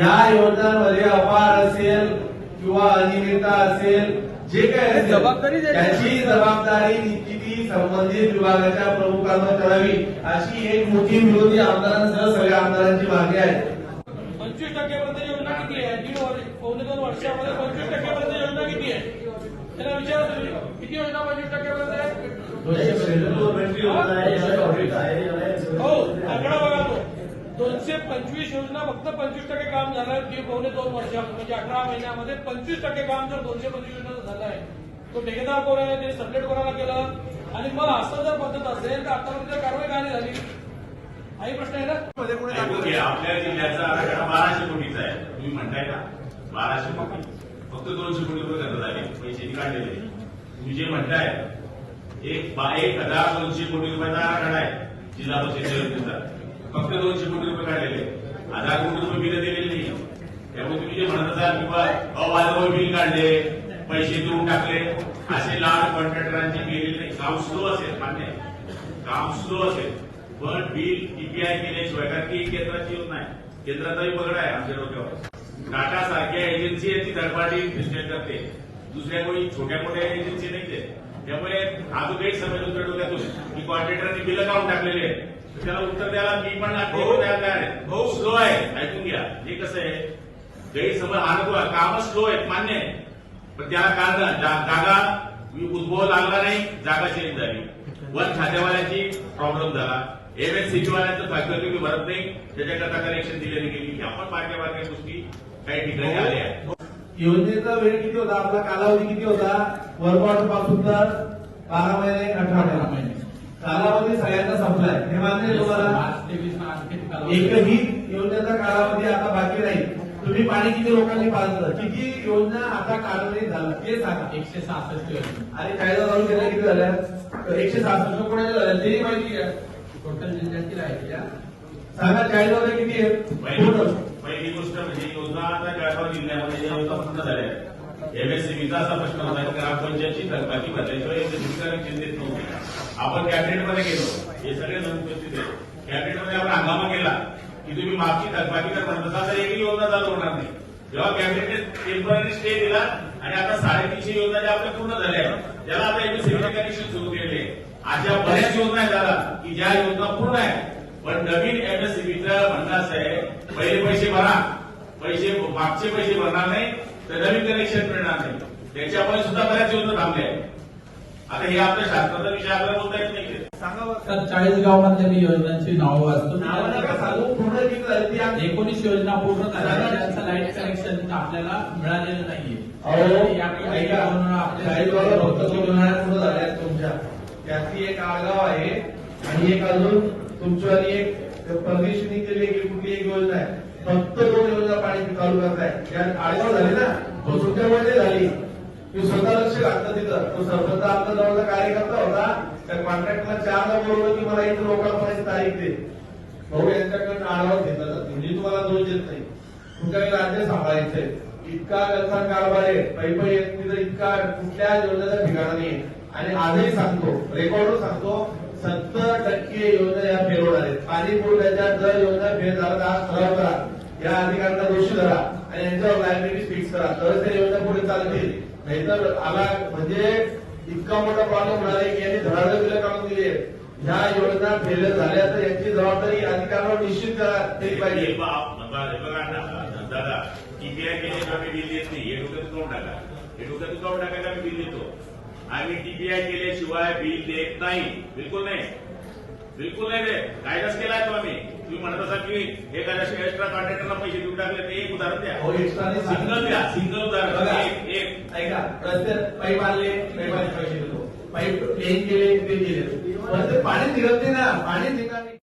या योजनांमध्ये अपार असेल किंवा अनियमितता असेल जे काय असेल जबाबदारी त्याची जबाबदारी निश्चिती संबंधित विभागाच्या प्रमुखांना करावी अशी एक मोठी विरोधी आमदारांसह सगळ्या आमदारांची मागणी आहे. पंचवीस टक्क्यापर्यंत योजना किती आहे? दीड वर्ष पावणे दोन वर्षामध्ये पंचवीस टक्क्यापर्यंत योजना किती आहे? त्याला विचारा तुम्ही. किती योजना पंचवीस टक्क्यापर्यंत आहे. दोनशे पंचवीस योजना फक्त पंचवीस टक्के काम झालं. दीड पावणे दोन वर्षात म्हणजे अकरा महिन्यामध्ये पंचवीस टक्के काम जर दोनशे पंचवीस योजनाचं झालं आहे तो ठेकेदार कोण आहे? ते सबमिट कोणाला केलं? आणि मग असं जर पद्धत असेल तर आतापर्यंत कारवाई का नाही झाली? हाही प्रश्न आहे ना? आपल्या जिल्ह्याचा आराखडा बाराशे कोटीचा आहे. तुम्ही म्हणताय का बाराशे कोटी. फक्त दोनशे कोटी रुपये खर्च झाले पैसे काढलेले. तुम्ही जे म्हणताय एक हजार दोनशे कोटी रुपयाचा आराखडा आहे जिल्हा परिषद योजनेचा फक्त दोनशे कोटी रुपये काढलेले. हजार कोटी रुपये बिलं दिलेली नाही. त्यामुळे तुम्ही जे म्हणत असाल किंवा अवाजव बिल काढले पैसे देऊन टाकले असे लाल कॉन्ट्रॅक्टरांची केलेली नाही. काम स्लो असेल मान्य काम स्लो असेल. पण बिल टीपीआय केल्याशिवाय कारण की केंद्राची योजना आहे. केंद्राचाही पगड आहे आमच्या डोक्यावर. टाटा सारख्या एजन्सी आहे ती थर्ड पार्टी करते. दुसऱ्या कोणी छोट्या मोठ्या एजन्सी नाही ते त्यामुळे अजून एक समज तुमच्या डोक्यातून की कॉन्ट्रॅक्टरांनी बिलं काढून टाकलेले आहेत. त्याला उत्तर द्यायला मी पण तयार आहे. भाऊ स्लो आहे. ऐकून घ्या. हे कसं आहे? गैरसमज हा नको आहे. कामं स्लो आहेत मान्य आहे. पण त्याला कारण जा- जागा उद्भव लागला नाही जागा चेंज झाली. वन खात्यावाल्याची प्रॉब्लेम झाला. एमएससीबी वाल्यांचं फॅक्टर तुम्ही भरत नाही. त्याच्याकरता कनेक्शन दिलेली गेली. ह्या पण बारक्या बारक्या गोष्टी काही ठिकाणी आल्या आहेत. योजनेचा वेळ किती होता? आपला कालावधी किती होता? वर्कआउटपासून तर बारा महिने अठरा महिने. कालावधी सगळ्यांचा संपलाय. हे मान्य आहे तुम्हाला? एकही योजनेचा कालावधी आता बाकी नाही. तुम्ही पाणी किती लोकांनी पाजलं? किती योजना आता कालावधी झालं? ते सांगा. एकशे सहासष्ट आणि कायदा जाऊन गेल्या किती झाल्या? एकशे सहासष्ट कोणाच्या झाल्या? ते माहिती आहे. टोटल जिल्ह्यातील आहे सांगा हजार किती आहेत पहिली गोष्ट म्हणजे योजना आता जळगाव जिल्ह्यामध्ये या योजना पूर्ण झाल्या एमएससीबीचा असा प्रश्न होता की ग्रामपंचायतची थकबाकी भरल्याशिवाय चिंतित नव्हते. आपण कॅबिनेटमध्ये गेलो. हे सगळे जण उपस्थित आहेत कॅबिनेटमध्ये आपण हंगामा केला की तुम्ही मागची थकबाकी करणार तसा तर एकही योजना चालू होणार नाही. जेव्हा कॅबिनेटने टेंपररी स्टे दिला आणि आता साडेतीनशे योजना ज्या आपल्या पूर्ण झाल्या आहेत, त्याला आता एमएससीबीचे कनेक्शन सुरू केले अशा बऱ्याच योजना आहेत दादा की ज्या योजना पूर्ण आहेत. पण नवीन एमएससीबीचं म्हणणं असं आहे पहिले पैसे भरा. पैसे मागचे पैसे भरणार नाही तर नवीन कनेक्शन मिळणार नाही. त्याच्यामुळे सुद्धा बऱ्याच योजना थांबल्या आहेत. आता हे आपल्या शासनाचा विषय आपल्याला बोलता येत नाही. तर चाळीसगाव मधल्या मी योजनांची नावं वाचतो. एकोणीस योजना पूर्ण झाल्या त्यांचं लाइट कनेक्शन आपल्याला मिळालेलं नाहीये. तुमच्या. त्यातली एक आळगाव आहे आणि एक अजून तुमच्या एक परदेशीने केली एक कुठली एक योजना आहे. फक्त दोन योजना पाणी चालू करताय त्या आळगाव झाली ना तो तुमच्यामध्ये झाली. मी स्वतः लक्ष घातलं तिथं. तो सरपंच आमचा जवळचा कार्यकर्ता होता. त्या कॉन्ट्रॅक्टला चारला बोलवलं की मला इथं लोकांपर्यंत तारीख दे. भाऊ यांच्याकडनं आढावा घेतला जातो म्हणजे तुम्हाला दोष देत नाही. तुमच्या राज्य सांभाळायचंय. इतका गलथान कारभार आहे. पै पै तिथं इतका कुठल्या योजनेचा ठिकाणा नाही. आणि आजही सांगतो रेकॉर्डवर सांगतो सत्तर टक्के योजना या फेरवणार आहेत पाणी पुरवठ्याच्या जर योजना फेल झाला. तर आज ठराव करा. या अधिकाऱ्यांना दोषी धरा. आणि यांच्यावर लायबिलिटी फिक्स करा. तरच त्या योजना पुढे चालतील. नाहीतर आला म्हणजे इतका मोठा प्रॉब्लेम होणार आहे की यांनी धडाडं बिलं काढून दिली. ह्या योजना फेल झाल्या तर याची जबाबदारी अधिकाऱ्यांवर निश्चित करा. तरी हे पाहिजे. दादा टीपीआय केल्याशिवाय आम्ही बिल देत नाही. हे डोक्यात काढून टाका. हे डोक्यात काढून टाकायला आम्ही बिल देतो. आम्ही टीपीआय केल्याशिवाय बिल देत नाही. बिलकुल नाही. बिलकुल नाही रे. कायदाच केलाय तो आम्ही. तुम्ही म्हणत असाल की एखाद्या एक्स्ट्रा कॉन्ट्रॅक्टरला पैसे देऊन टाकले ते एक उदाहरण द्या. सांगितलं. सिंगल द्या. सिंगल उदाहरण. एक ऐका रस्त्यात पाईप आणले पाईपाने पैसे देतो. पाईप प्लेन केले ते दिले. पण निघत नाही ना. पाणी नाही